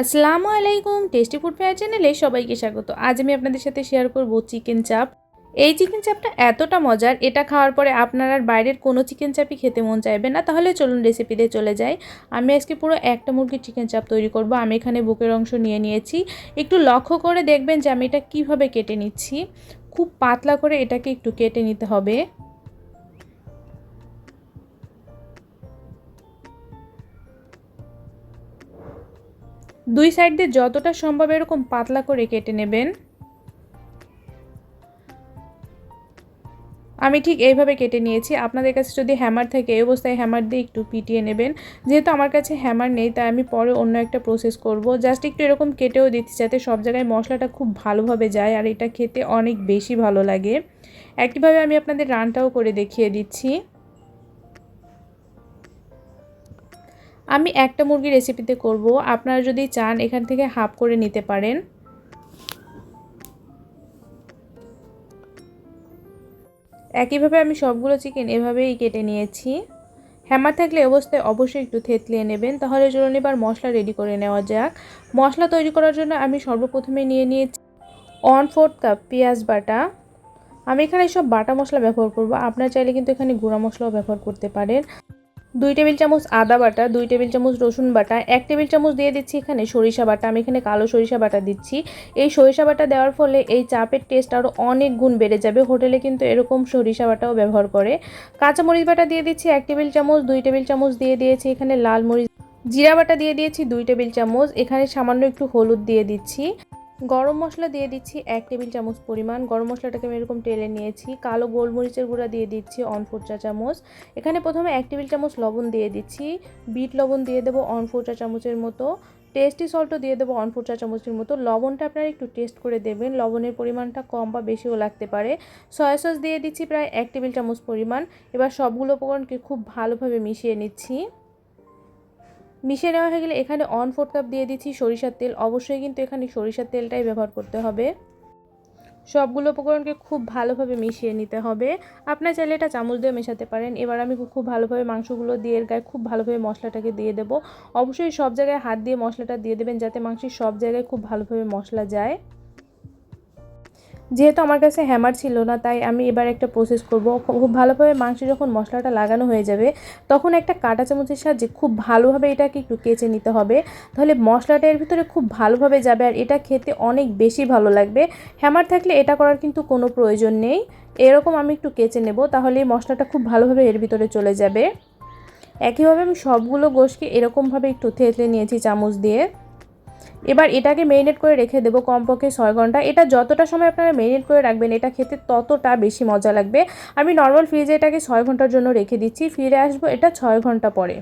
আসসালামু আলাইকুম tasty food fair চ্যানেলে সবাইকে স্বাগত। আজ আমি আপনাদের সাথে শেয়ার করব চিকেন চাপ এই চিকেন চাপটা এতটা মজার, এটা খাওয়ার পরে আপনার আর বাইরের কোনো চিকেন চাপই খেতে মন চাইবে না। তাহলে চলুন রেসিপিতে চলে যাই। আমি আজকে পুরো একটা মুরগির চিকেন চাপ তৈরি করব। আমি এখানে বুকের অংশ নিয়ে নিয়েছি। একটু লক্ষ্য করে দেখবেন যে আমি এটা কীভাবে কেটে নিচ্ছি। খুব পাতলা করে এটাকে একটু কেটে নিতে হবে। দুই সাইড দিয়ে যতটা সম্ভব এরকম পাতলা করে কেটে নেবেন। আমি ঠিক এইভাবে কেটে নিয়েছি। আপনাদের কাছে যদি হ্যামার থাকে, এই অবস্থায় হ্যামার দিয়ে একটু পিটিয়ে নেবেন। যেহেতু আমার কাছে হ্যামার নেই, তাই আমি পরে অন্য একটা প্রসেস করব। জাস্ট একটু এরকম কেটেও দিচ্ছি যাতে সব জায়গায় মশলাটা খুব ভালোভাবে যায় আর এটা খেতে অনেক বেশি ভালো লাগে। একইভাবে আমি আপনাদের রানটাও করে দেখিয়ে দিচ্ছি। আমি একটা মুরগি রেসিপিতে করব। আপনারা যদি চান, এখান থেকে হাফ করে নিতে পারেন। একইভাবে আমি সবগুলো চিকেন এভাবেই কেটে নিয়েছি। হ্যামার থাকলে অবস্থায় অবশ্যই একটু থেতলিয়ে নেবেন। তাহলে চলুন এবার মশলা রেডি করে নেওয়া যাক। মশলা তৈরি করার জন্য আমি সর্বপ্রথমে নিয়ে নিয়েছি ওয়ান ফোর্থ কাপ পেঁয়াজ বাটা। আমি এখানে সব বাটা মশলা ব্যবহার করব। আপনার চাইলে কিন্তু এখানে গুঁড়া মশলাও ব্যবহার করতে পারেন। দুই টেবিল চামচ আদা বাটা, দুই টেবিল চামচ রসুন বাটা, এক টেবিল চামচ দিয়ে দিচ্ছি এখানে সরিষা বাটা। আমি এখানে কালো সরিষা বাটা দিচ্ছি। এই সরিষা বাটা দেওয়ার ফলে এই চাপের টেস্ট আরও অনেক গুণ বেড়ে যাবে। হোটেলে কিন্তু এরকম সরিষা বাটাও ব্যবহার করে। কাঁচামরিচ বাটা দিয়ে দিচ্ছি এক টেবিল চামচ, দুই টেবিল চামচ দিয়ে দিয়েছি এখানে লাল মরিচ। জিরা বাটা দিয়ে দিয়েছি দুই টেবিল চামচ। এখানে সামান্য একটু হলুদ দিয়ে দিচ্ছি। গরম মশলা দিয়ে দিচ্ছি এক টেবিল চামচ পরিমাণ। গরম মশলাটাকে আমি এরকম টেলে নিয়েছি। কালো গোলমরিচের গুঁড়া দিয়ে দিচ্ছি অন ফোর চা চামচ। এখানে প্রথমে এক টেবিল চামচ লবণ দিয়ে দিচ্ছি। বিট লবণ দিয়ে দেবো অন ফোর চা চামচের মতো। টেস্টি সল্টও দিয়ে দেবো অন ফোর চা চামচের মতো। লবণটা আপনারা একটু টেস্ট করে দেবেন। লবণের পরিমাণটা কম বা বেশিও লাগতে পারে। সয়া সস দিয়ে দিচ্ছি প্রায় এক টেবিল চামচ পরিমাণ। এবার সবগুলো উপকরণকে খুব ভালোভাবে মিশিয়ে নিচ্ছি। মিশিয়ে নেওয়া হয়ে গেলে এখানে অন ফোর কাপ দিয়ে দিচ্ছি সরিষার তেল। অবশ্যই কিন্তু এখানে সরিষার তেলটাই ব্যবহার করতে হবে। সবগুলো উপকরণকে খুব ভালোভাবে মিশিয়ে নিতে হবে। আপনার চাইলে এটা চামচ দিয়ে মেশাতে পারেন। এবার আমি খুব ভালোভাবে মাংসগুলো দিয়ে এর গায়ে খুব ভালোভাবে মশলাটাকে দিয়ে দেবো। অবশ্যই সব জায়গায় হাত দিয়ে মশলাটা দিয়ে দেবেন যাতে মাংসের সব জায়গায় খুব ভালোভাবে মশলা যায়। যেহেতু আমার কাছে হ্যামার ছিল না, তাই আমি এবার একটা প্রসেস করব। খুব ভালোভাবে মাংসে যখন মশলাটা লাগানো হয়ে যাবে, তখন একটা কাঁটা চামচের সাহায্যে খুব ভালোভাবে এটাকে একটু কেচে নিতে হবে। তাহলে মশলাটা এর ভিতরে খুব ভালোভাবে যাবে আর এটা খেতে অনেক বেশি ভালো লাগবে। হ্যামার থাকলে এটা করার কিন্তু কোনো প্রয়োজন নেই। এরকম আমি একটু কেচে নেব, তাহলে মশলাটা খুব ভালোভাবে এর ভিতরে চলে যাবে। একইভাবে আমি সবগুলো গোশকে এরকমভাবে একটু থেতলে নিয়েছি চামচ দিয়ে। এবার এটাকে মেরিনেট করে রেখে দেবো কমপক্ষে ছয় ঘণ্টা। এটা যতটা সময় আপনারা মেরিনেট করে রাখবেন, এটা খেতে ততটা বেশি মজা লাগবে। আমি নর্মাল ফ্রিজে এটাকে ছয় ঘণ্টার জন্য রেখে দিচ্ছি। ফিরে আসব এটা ছয় ঘণ্টা পরে।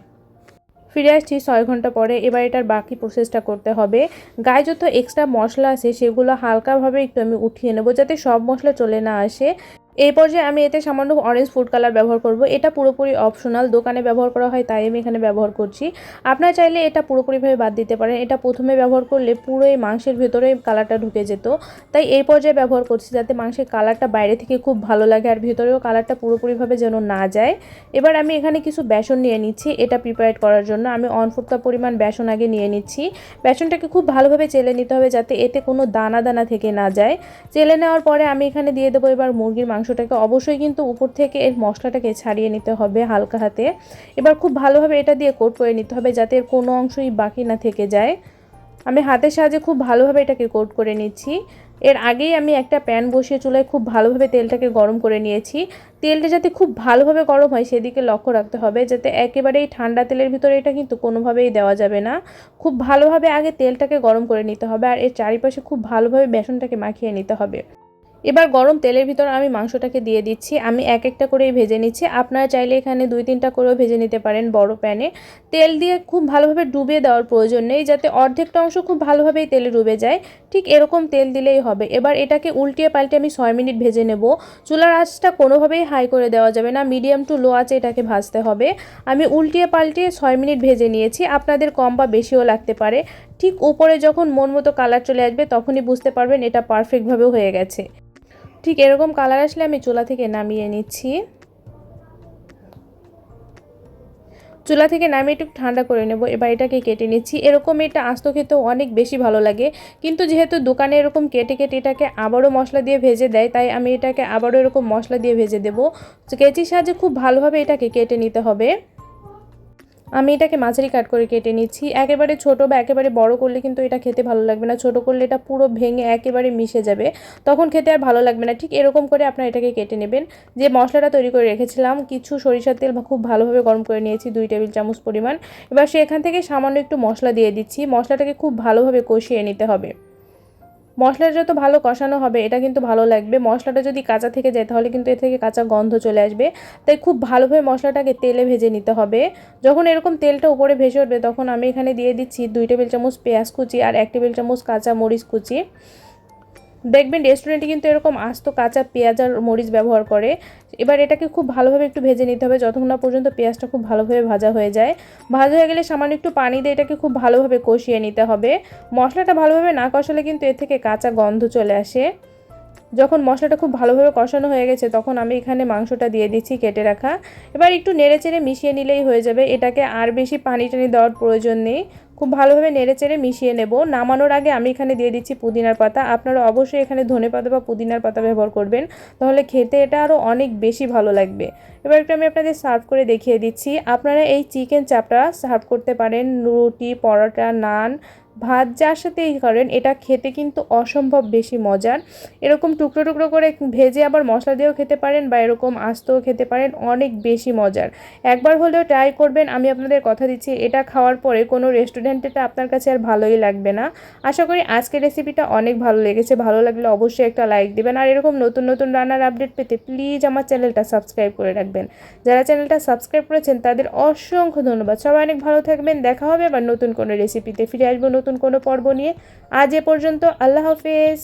ফিরে আসছি ছয় ঘণ্টা পরে। এবার এটার বাকি প্রসেসটা করতে হবে। গায়ে যত এক্সট্রা মশলা আছে, সেগুলো হালকাভাবে একটু আমি উঠিয়ে নেব যাতে সব মশলা চলে না আসে। এই পর্যায়ে আমি এতে সামান্য অরেঞ্জ ফুড কালার ব্যবহার করব। এটা পুরোপুরি অপশনাল দোকানে ব্যবহার করা হয়, তাই আমি এখানে ব্যবহার করছি। আপনারা চাইলে এটা পুরোপুরিভাবে বাদ দিতে পারেন। এটা প্রথমে ব্যবহার করলে পুরো এই মাংসের ভেতরে কালারটা ঢুকে যেত। তাই এই পর্যায়ে ব্যবহার করছি যাতে মাংসের কালারটা বাইরে থেকে খুব ভালো লাগে আর ভেতরেও কালারটা পুরোপুরিভাবে যেন না যায়। এবার আমি এখানে কিছু বেসন নিয়ে নিচ্ছি, এটা প্রিপারেট করার জন্য। আমি অন পরিমাণ বেসন আগে নিয়ে নিচ্ছি। বেসনটাকে খুব ভালোভাবে চেলে নিতে হবে যাতে এতে কোনো দানা দানা থেকে না যায়। চেলে নেওয়ার পরে আমি এখানে দিয়ে দেবো এবার মুরগির মাংসটাকে অবশ্যই কিন্তু উপর থেকে এর মশলাটাকে ছাড়িয়ে নিতে হবে হালকা হাতে। এবার খুব ভালোভাবে এটা দিয়ে কোট করে নিতে হবে যাতে এর কোনো অংশই বাকি না থেকে যায়। আমি হাতের সাহায্যে খুব ভালোভাবে এটাকে কোট করে নিচ্ছি। এর আগেই আমি একটা প্যান বসিয়ে চুলায় খুব ভালোভাবে তেলটাকে গরম করে নিয়েছি। তেলটা যাতে খুব ভালোভাবে গরম হয় সেদিকে লক্ষ্য রাখতে হবে যাতে একেবারেই ঠান্ডা তেলের ভিতরে এটা কিন্তু কোনোভাবেই দেওয়া যাবে না। খুব ভালোভাবে আগে তেলটাকে গরম করে নিতে হবে আর এর চারিপাশে খুব ভালোভাবে বেসনটাকে মাখিয়ে নিতে হবে। এবার গরম তেলের ভিতর আমি মাংসটাকে দিয়ে দিচ্ছি। আমি এক একটা করেই ভেজে নিচ্ছি। আপনারা চাইলে এখানে দুই তিনটা করেও ভেজে নিতে পারেন বড় প্যানে। তেল দিয়ে খুব ভালোভাবে ডুবিয়ে দেওয়ার প্রয়োজন নেই, যাতে অর্ধেকটা অংশ খুব ভালোভাবেই তেলে ডুবে যায়। ঠিক এরকম তেল দিলেই হবে। এবার এটাকে উল্টিয়ে পাল্টে আমি ছয় মিনিট ভেজে নেব। চুলার আঁচটা কোনোভাবেই হাই করে দেওয়া যাবে না। মিডিয়াম টু লো আঁচে এটাকে ভাজতে হবে। আমি উল্টিয়ে পাল্টিয়ে ছয় মিনিট ভেজে নিয়েছি। আপনাদের কম বা বেশিও লাগতে পারে। ঠিক উপরে যখন মন মতো কালার চলে আসবে, তখনই বুঝতে পারবেন এটা পারফেক্টভাবে হয়ে গেছে। ঠিক এরকম কালার আসলে আমি চুলা থেকে নামিয়ে নিচ্ছি। চুলা থেকে নামিয়ে একটু ঠান্ডা করে নেব, এবার এটাকে কেটে নিচ্ছি। এরকম এটা আস্ত খেতেও অনেক বেশি ভালো লাগে। কিন্তু যেহেতু দোকানে এরকম কেটে কেটে এটাকে আবারও মশলা দিয়ে ভেজে দেয়, তাই আমি এটাকে আবারও এরকম মশলা দিয়ে ভেজে দেবো। কেচির সাহায্যে খুব ভালোভাবে এটাকে কেটে নিতে হবে। আমি এটাকে মাঝারি কাট করে কেটে নিচ্ছি। একেবারে ছোট বা একেবারে বড় করলে কিন্তু এটা খেতে ভালো লাগবে না। ছোট করলে এটা পুরো ভেঙে একেবারে মিশে যাবে। তখন খেতে আর ভালো লাগবে না। ঠিক এরকম করে আপনারা এটাকে কেটে নেবেন। যে মশলাটা তৈরি করে রেখেছিলাম, কিছু সরিষার তেল খুব ভালোভাবে গরম করে নিয়েছি, দুই টেবিল চামচ পরিমাণ। এবার সেখান থেকে সামান্য একটু মশলা দিয়ে দিচ্ছি। মশলাটাকে খুব ভালোভাবে কষিয়ে নিতে হবে। মশলাটা যত ভালো কষানো হবে, এটা কিন্তু ভালো লাগবে। মশলাটা যদি কাঁচা থেকে যায়, তাহলে কিন্তু এ থেকে কাঁচা গন্ধ চলে আসবে। তাই খুব ভালোভাবে মশলাটাকে তেলে ভেজে নিতে হবে। যখন এরকম তেলটা উপরে ভেসে উঠবে, তখন আমি এখানে দিয়ে দিচ্ছি দুই টেবিল চামচ পেঁয়াজ কুচি আর এক টেবিল চামচ কাঁচা মরিচ কুচি। দেখবেন রেস্টুরেন্টে কিন্তু এরকম আস্ত কাঁচা পেঁয়াজ আর মরিচ ব্যবহার করে। এবার এটাকে খুব ভালোভাবে একটু ভেজে নিতে হবে, যতক্ষণ না পর্যন্ত পেঁয়াজটা খুব ভালোভাবে ভাজা হয়ে যায়। ভাজা হয়ে গেলে সামান্য একটু পানি দিয়ে এটাকে খুব ভালোভাবে কষিয়ে নিতে হবে। মশলাটা ভালোভাবে না কষালে কিন্তু এর থেকে কাঁচা গন্ধ চলে আসে। যখন মশলাটা খুব ভালোভাবে কষানো হয়ে গেছে, তখন আমি এখানে মাংসটা দিয়ে দিচ্ছি কেটে রাখা। এবার একটু নেড়ে চেড়ে মিশিয়ে নিলেই হয়ে যাবে। এটাকে আর বেশি পানি টানি দেওয়ার প্রয়োজন নেই। খুব ভালোভাবে নেড়ে চেড়ে মিশিয়ে নেব। নামানোর আগে আমি এখানে দিয়ে দিচ্ছি পুদিনার পাতা। আপনারা অবশ্যই এখানে ধনে পাতা বা পুদিনার পাতা ব্যবহার করবেন। তাহলে খেতে এটা আরও অনেক বেশি ভালো লাগবে। এবার একটু আমি আপনাদের সার্ভ করে দেখিয়ে দিচ্ছি। আপনারা এই চিকেন চাপটা সার্ভ করতে পারেন। রুটি, পরোটা, নান ভাত যার সাথেই করেন, এটা খেতে কিন্তু অসম্ভব বেশি মজার। এরকম টুকরো টুকরো করে ভেজে আবার মশলা দিয়েও খেতে পারেন বা এরকম আস্তও খেতে পারেন, অনেক বেশি মজার। একবার হলেও ট্রাই করবেন, আমি আপনাদের কথা দিচ্ছি, এটা খাওয়ার পরে কোনো রেস্টুরেন্টেটা আপনার কাছে আর ভালোই লাগবে না। আশা করি আজকের রেসিপিটা অনেক ভালো লেগেছে, ভালো লাগলে অবশ্যই একটা লাইক দেবেন। আর এরকম নতুন নতুন রান্নার আপডেট পেতে প্লিজ আমার চ্যানেলটা সাবস্ক্রাইব করে রাখবেন। যারা চ্যানেলটা সাবস্ক্রাইব করেছেন, তাদের অসংখ্য ধন্যবাদ। সবাই অনেক ভালো থাকবেন, দেখা হবে আবার নতুন কোনো রেসিপিতে ফিরে আসব নতুন কোনো পর্ব নিয়ে আজ এ পর্যন্ত আল্লাহ হাফেজ।